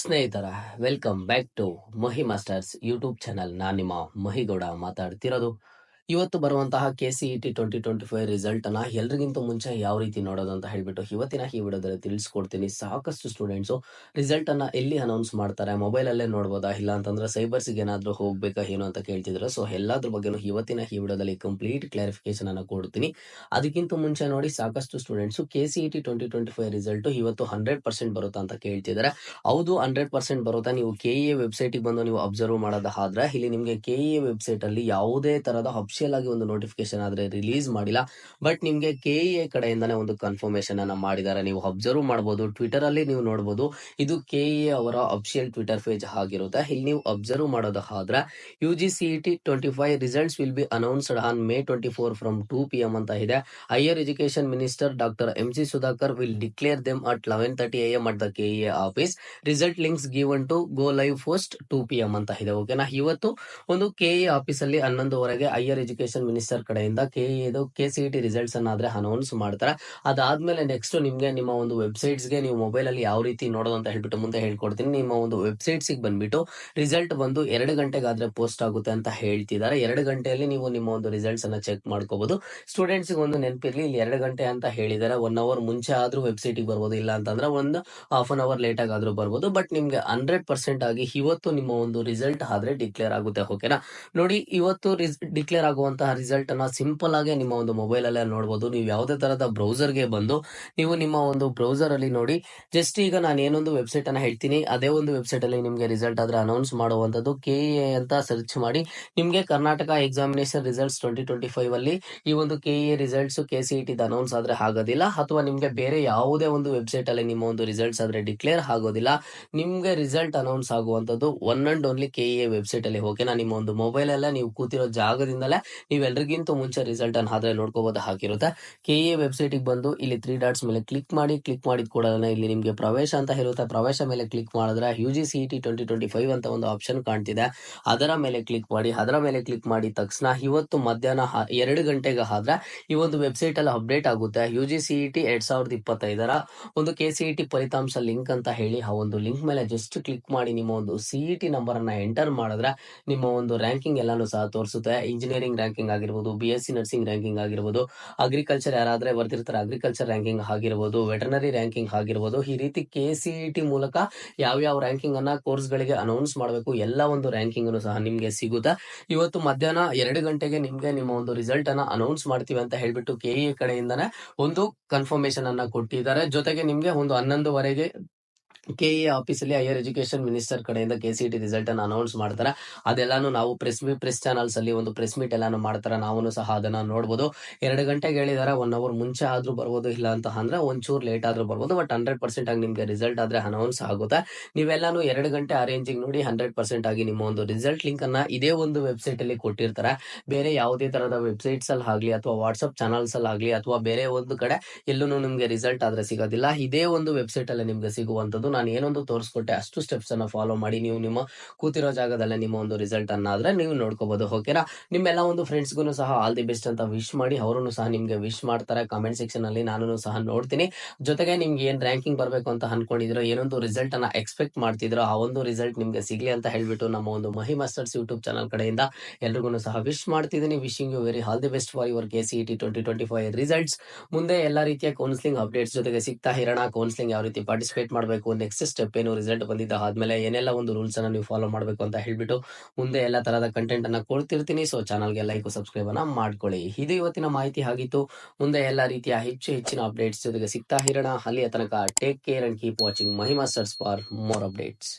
ಸ್ನೇಹಿತರ welcome back to Mahi masters YouTube channel ನಾನು ನಿಮ್ಮ ಮಹಿಗೌಡ ಮಾತಾಡ್ತಿರೋದು. ಇವತ್ತು ಬರುವಂತಹ K C E T twenty twenty five result ಅನ್ನ ಎಲ್ರಿಗಿಂತ ಮುಂಚೆ ಯಾವ ರೀತಿ ನೋಡೋದು ಅಂತ ಹೇಳ್ಬಿಟ್ಟು ಇವತ್ತಿನ ಈ ವಿಡಿಯೋದಲ್ಲಿ ತಿಳಿಸ್ಕೊಡ್ತೀನಿ. ಸಾಕಷ್ಟು ಸ್ಟೂಡೆಂಟ್ಸು ರಿಸಲ್ಟ್ ಅನ್ನ ಎಲ್ಲಿ ಅನೌನ್ಸ್ ಮಾಡ್ತಾರೆ ಮೊಬೈಲ್ ಅಲ್ಲೇ ನೋಡ್ಬೋದಾ, ಇಲ್ಲ ಅಂತಂದ್ರೆ ಸೈಬರ್ಸ್ಗೆ ಏನಾದರೂ ಹೋಗ್ಬೇಕಾ, ಏನು ಅಂತ ಕೇಳ್ತಿದ್ರು. ಸೊ ಎಲ್ಲಾದ್ರ ಬಗ್ಗೆನೂ ಇವತ್ತಿನ ಈ ವಿಡಿಯೋದಲ್ಲಿ ಕಂಪ್ಲೀಟ್ ಕ್ಲಾರಿಫಿಕೇಶನ್ ಅನ್ನ ಕೊಡ್ತೀನಿ. ಅದಕ್ಕಿಂತ ಮುಂಚೆ ನೋಡಿ, ಸಾಕಷ್ಟು students K C E T twenty twenty five result ಇವತ್ತು ಹಂಡ್ರೆಡ್ ಪರ್ಸೆಂಟ್ ಬರುತ್ತಾ ಅಂತ ಕೇಳ್ತಿದ್ದಾರೆ. ಹೌದು ಹಂಡ್ರೆಡ್ ಪರ್ಸೆಂಟ್ ಬರುತ್ತಾ. ನೀವು ಕೆ ಇ ವೆಬ್ಸೈಟಿಗೆ ಬಂದು ನೀವು ಅಬ್ಸರ್ವ್ ಮಾಡೋದಾದ್ರೆ ಇಲ್ಲಿ ನಿಮಗೆ ಕೆ ಇ ವೆಬ್ಸೈಟ್ ಅಲ್ಲಿ ಯಾವುದೇ ತರದ ಅಫಿಷಿಯಲ್ ಆಗಿ ಒಂದು ನೋಟಿಫಿಕೇಶನ್ ಆದ್ರೆ ರಿಲೀಸ್ ಮಾಡಿಲ್ಲ. ಬಟ್ ನಿಮ್ಗೆ ಕೆ ಇ ಕಡೆಯಿಂದಾನೇ ಒಂದು ಕನ್ಫರ್ಮೇಶನ್ ಅನ್ನ ಮಾಡಿದ್ದಾರೆ. ನೀವು ಅಬ್ಸರ್ವ್ ಮಾಡಬಹುದು ಟ್ವಿಟರ್ ಅಲ್ಲಿ ನೀವು ನೋಡಬಹುದು ಇದು ಕೆ ಇ ಅವರ ಅಫಿಷಿಯಲ್ ಟ್ವಿಟರ್ ಪೇಜ್ ಆಗಿರುತ್ತೆ. ಇಲ್ಲಿ ನೀವು ಅಬ್ಸರ್ವ್ ಮಾಡೋದಾದ್ರೆ U G C T twenty five results will be announced on May twenty four from two P M ಅಂತ ಇದೆ. Higher education minister doctor M C Sudhakar will declare them at eleven thirty A M at the K E office result links given to go live first two P M ಅಂತ ಇದೆ. ಓಕೆನಾ ಇವತ್ತು ಒಂದು K E office ಅಲ್ಲಿ ಹನ್ನೊಂದುವರೆಗೆ higher education minister ಕಡೆಯಿಂದ K, ಇದು K C T results ಅನ್ನಾದ್ರೆ ಅನೌನ್ಸ್ ಮಾಡ್ತಾರೆ. ಅದಾದ್ಮೇಲೆ ನೆಕ್ಸ್ಟ್ ನಿಮ್ಗೆ ನಿಮ್ಮ ಒಂದು ವೆಬ್ಸೈಟ್ಸ್ಗೆ ನೀವು ಮೊಬೈಲ್ ಅಲ್ಲಿ ಯಾವ ರೀತಿ ನೋಡೋದು ಅಂತ ಹೇಳ್ಬಿಟ್ಟು ಮುಂದೆ ಹೇಳ್ಕೊಡ್ತೀನಿ. ನಿಮ್ಮ ಒಂದು ವೆಬ್ಸೈಟ್ಸ್ ಬಂದ್ಬಿಟ್ಟು ರಿಸಲ್ಟ್ ಬಂದು ಎರಡು ಗಂಟೆಗಾದ್ರೆ ಪೋಸ್ಟ್ ಆಗುತ್ತೆ ಅಂತ ಹೇಳ್ತಿದ್ದಾರೆ. ಎರಡು ಗಂಟೆಯಲ್ಲಿ ನೀವು ನಿಮ್ಮ ಒಂದು ರಿಸಲ್ಟ್ಸ್ ಅನ್ನ ಚೆಕ್ ಮಾಡ್ಕೋಬಹುದು ಸ್ಟೂಡೆಂಟ್ಸ್ ಒಂದು ನೆನಪಿರ್ಲಿ, ಇಲ್ಲಿ ಎರಡು ಗಂಟೆ ಅಂತ ಹೇಳಿದ್ದಾರೆ. ಒನ್ ಅವರ್ ಮುಂಚೆ ಆದ್ರೂ ವೆಬ್ಸೈಟ್ಗೆ ಬರ್ಬೋದು. ಇಲ್ಲ ಅಂತಂದ್ರೆ ಒಂದು ಹಾಫ್ ಅನ್ ಅವರ್ ಲೇಟ್ ಆಗಾದ್ರೂ ಬರ್ಬೋದು. ಬಟ್ ನಿಮ್ಗೆ ಹಂಡ್ರೆಡ್ ಪರ್ಸೆಂಟ್ ಆಗಿ ಇವತ್ತು ನಿಮ್ಮ ಒಂದು ರಿಸಲ್ಟ್ ಆದ್ರೆ ಡಿಕ್ಲೇರ್ ಆಗುತ್ತೆ. ಓಕೆನಾ ನೋಡಿ, ಇವತ್ತು ಡಿಕ್ಲೇರ್ ಆಗುವಂತಹ ರಿಸಲ್ಟ್ ಅನ್ನ ಸಿಂಪಲ್ ಆಗಿ ನಿಮ್ಮ ಒಂದು ಮೊಬೈಲ್ ಅಲ್ಲೇ ನೋಡಬಹುದು ನೀವು ಯಾವುದೇ ತರಹದ ಬ್ರೌಸರ್ಗೆ ಬಂದು ನೀವು ನಿಮ್ಮ ಒಂದು ಬ್ರೌಸರ್ ಅಲ್ಲಿ ನೋಡಿ ಜಸ್ಟ್ ಈಗ ನಾನು ಏನೊಂದು ವೆಬ್ಸೈಟ್ ಅನ್ನ ಹೇಳ್ತೀನಿ. ಅದೇ ಒಂದು ವೆಬ್ಸೈಟ್ ಅಲ್ಲಿ ನಿಮಗೆ ರಿಸಲ್ಟ್ ಆದ್ರೆ ಅನೌನ್ಸ್ ಮಾಡುವಂತದ್ದು ಕೆ ಎ ಅಂತ ಸರ್ಚ್ ಮಾಡಿ. ನಿಮಗೆ Karnataka examination results twenty twenty five ಅಲ್ಲಿ ಈ ಒಂದು K A results K C T announce ಆದ್ರೆ ಆಗೋದಿಲ್ಲ. ಅಥವಾ ನಿಮಗೆ ಬೇರೆ ಯಾವುದೇ ಒಂದು ವೆಬ್ಸೈಟ್ ಅಲ್ಲಿ ನಿಮ್ಮ ಒಂದು ರಿಸಲ್ಟ್ಸ್ ಆದ್ರೆ ಡಿಕ್ಲೇರ್ ಆಗೋದಿಲ್ಲ. ನಿಮಗೆ result announce ಆಗುವಂತದ್ದು one and only K A website ಅಲ್ಲಿ ಓಕೆನಾ ನಿಮ್ಮ ಒಂದು ಮೊಬೈಲ್ ಅಲ್ಲೇ ನೀವು ಕೂತಿರೋ ಜಾಗದಿಂದಲೇ ನೀವೆಲ್ಲರಿಗಿಂತ ಮುಂಚೆ ರಿಸಲ್ಟ್ ಅನ್ನು ಆದ್ರೆ ನೋಡ್ಕೋಬಹುದು ಹಾಕಿರುತ್ತೆ ಕೆ ಎ ವೆಬ್ಸೈಟ್ ಬಂದು ಇಲ್ಲಿ ತ್ರೀ ಡಾಟ್ಸ್ ಮೇಲೆ ಕ್ಲಿಕ್ ಮಾಡಿ ಕ್ಲಿಕ್ ಮಾಡಿದ ಕೂಡ ಇಲ್ಲಿ ನಿಮಗೆ ಪ್ರವೇಶ ಅಂತ ಇರುತ್ತೆ ಪ್ರವೇಶ ಮೇಲೆ ಕ್ಲಿಕ್ ಮಾಡಿದ್ರೆ U G C T twenty twenty five ಅಂತ ಒಂದು ಆಪ್ಷನ್ ಕಾಣ್ತಿದೆ. ಅದರ ಮೇಲೆ ಕ್ಲಿಕ್ ಮಾಡಿ, ಅದರ ಮೇಲೆ ಕ್ಲಿಕ್ ಮಾಡಿದ ತಕ್ಷಣ ಇವತ್ತು ಮಧ್ಯಾಹ್ನ ಎರಡು ಗಂಟೆಗೆ ಆದ್ರೆ ಈ ಒಂದು ವೆಬ್ಸೈಟ್ ಅಲ್ಲಿ ಅಪ್ಡೇಟ್ ಆಗುತ್ತೆ. ಯು ಜಿ ಸಿ ಟಿ ಎರಡ್ ಸಾವಿರದ ಇಪ್ಪತ್ತೈದರ ಒಂದು ಕೆ ಸಿ ಟಿ ಫಲಿತಾಂಶ ಲಿಂಕ್ ಅಂತ ಹೇಳಿ ಆ ಒಂದು ಲಿಂಕ್ ಮೇಲೆ ಜಸ್ಟ್ ಕ್ಲಿಕ್ ಮಾಡಿ ನಿಮ್ಮ ಒಂದು ಸಿ ಟಿ ನಂಬರ್ ಅನ್ನ ಎಂಟರ್ ಮಾಡಿದ್ರೆ ನಿಮ್ಮ ಒಂದು ರ್ಯಾಂಕಿಂಗ್ ಎಲ್ಲಾನು ಸಹ ತೋರಿಸುತ್ತೆ. ಇಂಜಿನಿಯರಿಂಗ್ ರ್ಯಾಂಕಿಂಗ್ ಆಗಿರ್ಬೋದು B S C nursing ranking ಆಗಿರ್ಬೋದು ಅಗ್ರಿಕಲ್ಚರ್ ಯಾರಾದ್ರೆ ಬರ್ತಿರ್ತಾರೆ ಅಗ್ರಿಕಲ್ಚರ್ ರ್ಯಾಂಕಿಂಗ್ ಆಗಿರ್ಬೋದು ವೆಟರ್ನರಿ ರ್ಯಾಂಕಿಂಗ್ ಆಗಿರ್ಬೋದು, ಈ ರೀತಿ ಕೆ ಸಿ ಟಿ ಮೂಲಕ ಯಾವ ಯಾವ ರ್ಯಾಂಕಿಂಗ್ ಅನ್ನ ಕೋರ್ಸ್ ಗಳಿಗೆ ಅನೌನ್ಸ್ ಮಾಡಬೇಕು, ಎಲ್ಲ ಒಂದು ರ್ಯಾಂಕಿಂಗ್ ಸಹ ನಿಮ್ಗೆ ಸಿಗುತ್ತಾ. ಇವತ್ತು ಮಧ್ಯಾಹ್ನ ಎರಡು ಗಂಟೆಗೆ ನಿಮ್ಗೆ ನಿಮ್ಮ ಒಂದು ರಿಸಲ್ಟ್ ಅನ್ನ ಅನೌನ್ಸ್ ಮಾಡ್ತೀವಿ ಅಂತ ಹೇಳ್ಬಿಟ್ಟು ಕೆ ಇ ಕಡೆಯಿಂದಾನೆ ಒಂದು ಕನ್ಫರ್ಮೇಶನ್ ಅನ್ನ ಕೊಟ್ಟಿದ್ದಾರೆ. ಜೊತೆಗೆ ನಿಮ್ಗೆ ಒಂದು ಹನ್ನೊಂದುವರೆಗೆ ಕೆ ಎ ಆಫೀಸ್ ಅಲ್ಲಿ ಹೈಯರ್ ಎಜುಕೇಶನ್ ಮಿನಿಸ್ಟರ್ ಕಡೆಯಿಂದ ಕೆ ಸಿ ಟಿ ರಿಸಲ್ಟ್ ಅನ್ನು ಅನೌನ್ಸ್ ಮಾಡ್ತಾರೆ. ಅದೆಲ್ಲಾನು ನಾವು ಪ್ರೆಸ್ ಪ್ರೆಸ್ ಚಾನಲ್ಸ್ ಅಲ್ಲಿ ಒಂದು ಪ್ರೆಸ್ ಮೀಟ್ ಎಲ್ಲಾನು ಮಾಡ್ತಾರೆ. ನಾವು ಸಹ ಅದನ್ನ ನೋಡಬಹುದು ಎರಡು ಗಂಟೆಗೆ ಹೇಳಿದಾರೆ ಒನ್ ಅವರ್ ಮುಂಚೆ ಆದ್ರೂ ಬರ್ಬೋದು, ಇಲ್ಲ ಅಂತ ಅಂದ್ರೆ ಒಂಚೂರು ಲೇಟ್ ಆದ್ರೂ ಬರ್ಬೋದು ಬಟ್ ಹಂಡ್ರೆಡ್ ಪರ್ಸೆಂಟ್ ಆಗಿ ನಿಮ್ಗೆ ರಿಸಲ್ಟ್ ಆದ್ರೆ ಅನೌನ್ಸ್ ಆಗುತ್ತೆ. ನೀವೆಲ್ಲಾನು ಎರಡು ಗಂಟೆ ಅರೇಂಜಿಂಗ್ ನೋಡಿ ಹಂಡ್ರೆಡ್ ಪರ್ಸೆಂಟ್ ಆಗಿ ನಿಮ್ಮ ಒಂದು ರಿಸಲ್ಟ್ ಲಿಂಕ್ ಅನ್ನ ಇದೇ ಒಂದು ವೆಬ್ಸೈಟ್ ಅಲ್ಲಿ ಕೊಟ್ಟಿರ್ತಾರೆ. ಬೇರೆ ಯಾವುದೇ ತರಹದ ವೆಬ್ಸೈಟ್ಸ್ ಅಲ್ಲಿ ಆಗ್ಲಿ ಅಥವಾ ವಾಟ್ಸ್ಆಪ್ ಚಾನಲ್ಸ್ ಅಲ್ಲಿ ಆಗ್ಲಿ ಅಥವಾ ಬೇರೆ ಒಂದು ಕಡೆ ಎಲ್ಲೂ ನಿಮ್ಗೆ ರಿಸಲ್ಟ್ ಆದ್ರೆ ಸಿಗೋದಿಲ್ಲ. ಇದೇ ಒಂದು ವೆಬ್ಸೈಟ್ ಅಲ್ಲಿ ನಿಮ್ಗೆ ಸಿಗುವಂತದ್ದು ನಾನು ಏನೊಂದು ತೋರಿಸ್ಕೊಟ್ಟೆ, ಅಷ್ಟು ಸ್ಟೆಪ್ಸ್ ಅನ್ನ ಫಾಲೋ ಮಾಡಿ, ನೀವು ನಿಮ್ಮ ಕೂತಿರೋ ಜಾಗದಲ್ಲೇ ನಿಮ್ಮ ಒಂದು ರಿಸಲ್ಟ್ ಅನ್ನ ಆದ್ರೆ ನೀವು ನೋಡ್ಕೋಬಹುದು ಓಕೆನಾ ನಿಮ್ಮೆಲ್ಲ ಒಂದು ಫ್ರೆಂಡ್ಸ್ಗೂ ಸಹ ಆಲ್ ದಿ ಬೆಸ್ಟ್ ಅಂತ ವಿಶ್ ಮಾಡಿ ಅವರು ಸಹ ನಿಮ್ಗೆ ವಿಶ್ ಮಾಡ್ತಾರೆ ಕಾಮೆಂಟ್ ಸೆಕ್ಷನ್ ಅಲ್ಲಿ ನಾನು ಸಹ ನೋಡ್ತೀನಿ. ಜೊತೆಗೆ ನಿಮ್ಗೆ ಏನ್ ರ್ಯಾಂಕಿಂಗ್ ಬರಬೇಕು ಅಂತ ಅನ್ಕೊಂಡಿದ್ರು, ಏನೊಂದು ರಿಸಲ್ಟ್ ಅನ್ನ ಎಕ್ಸ್ಪೆಕ್ಟ್ ಮಾಡ್ತಿದ್ರು, ಆ ಒಂದು ರಿಸಲ್ಟ್ ನಿಮ್ಗೆ ಸಿಗ್ಲಿ ಅಂತ ಹೇಳ್ಬಿಟ್ಟು ನಮ್ಮ ಒಂದು ಮಹಿ ಮಾಸ್ಟರ್ಸ್ ಯೂಟ್ಯೂಬ್ ಚಾನಲ್ ಕಡೆಯಿಂದ ಎಲ್ರಿಗೂ ಸಹ ವಿಶ್ ಮಾಡ್ತಿದ್ದೀನಿ wishing you very all the best for your K C T twenty twenty five results ಮುಂದೆ ಎಲ್ಲ ರೀತಿಯ ಕೌನ್ಸಿಲಿಂಗ್ ಅಪ್ಡೇಟ್ಸ್ ಜೊತೆಗೆ ಸಿಗ್ತಾ ಇರೋಣ. ಕೌನ್ಸಿಲಿಂಗ್ ಯಾವ ರೀತಿ ಪಾರ್ಟಿಸಿಪೇಟ್ ಮಾಡಬೇಕು ನೆಕ್ಸ್ಟ್ ಸ್ಟೆಪ್ ಏನು ರಿಸಲ್ಟ್ ಬಂದಿದ್ದ ಆದ್ಮೇಲೆ ಏನೆಲ್ಲ ಒಂದು ರೂಲ್ಸ್ ಅನ್ನ ನೀವು ಫಾಲೋ ಮಾಡಬೇಕು ಅಂತ ಹೇಳ್ಬಿಟ್ಟು ಮುಂದೆ ಎಲ್ಲ ತರಹದ ಕಂಟೆಂಟ್ ಅನ್ನ ಕೊಡ್ತಿರ್ತೀನಿ. ಸೊ ಚಾನಲ್ಗೆ ಲೈಕ್ ಸಬ್ಸ್ಕ್ರೈಬ್ ಅನ್ನ ಮಾಡ್ಕೊಳ್ಳಿ. ಇದು ಇವತ್ತಿನ ಮಾಹಿತಿ ಆಗಿತ್ತು. ಮುಂದೆ ಎಲ್ಲ ರೀತಿಯ ಹೆಚ್ಚು ಹೆಚ್ಚಿನ ಅಪ್ಡೇಟ್ಸ್ ಜೊತೆಗೆ ಸಿಗ್ತಾ ಇರೋಣ. ಅಲ್ಲಿಯ ತನಕ take care and keep watching Mahi masters for more updates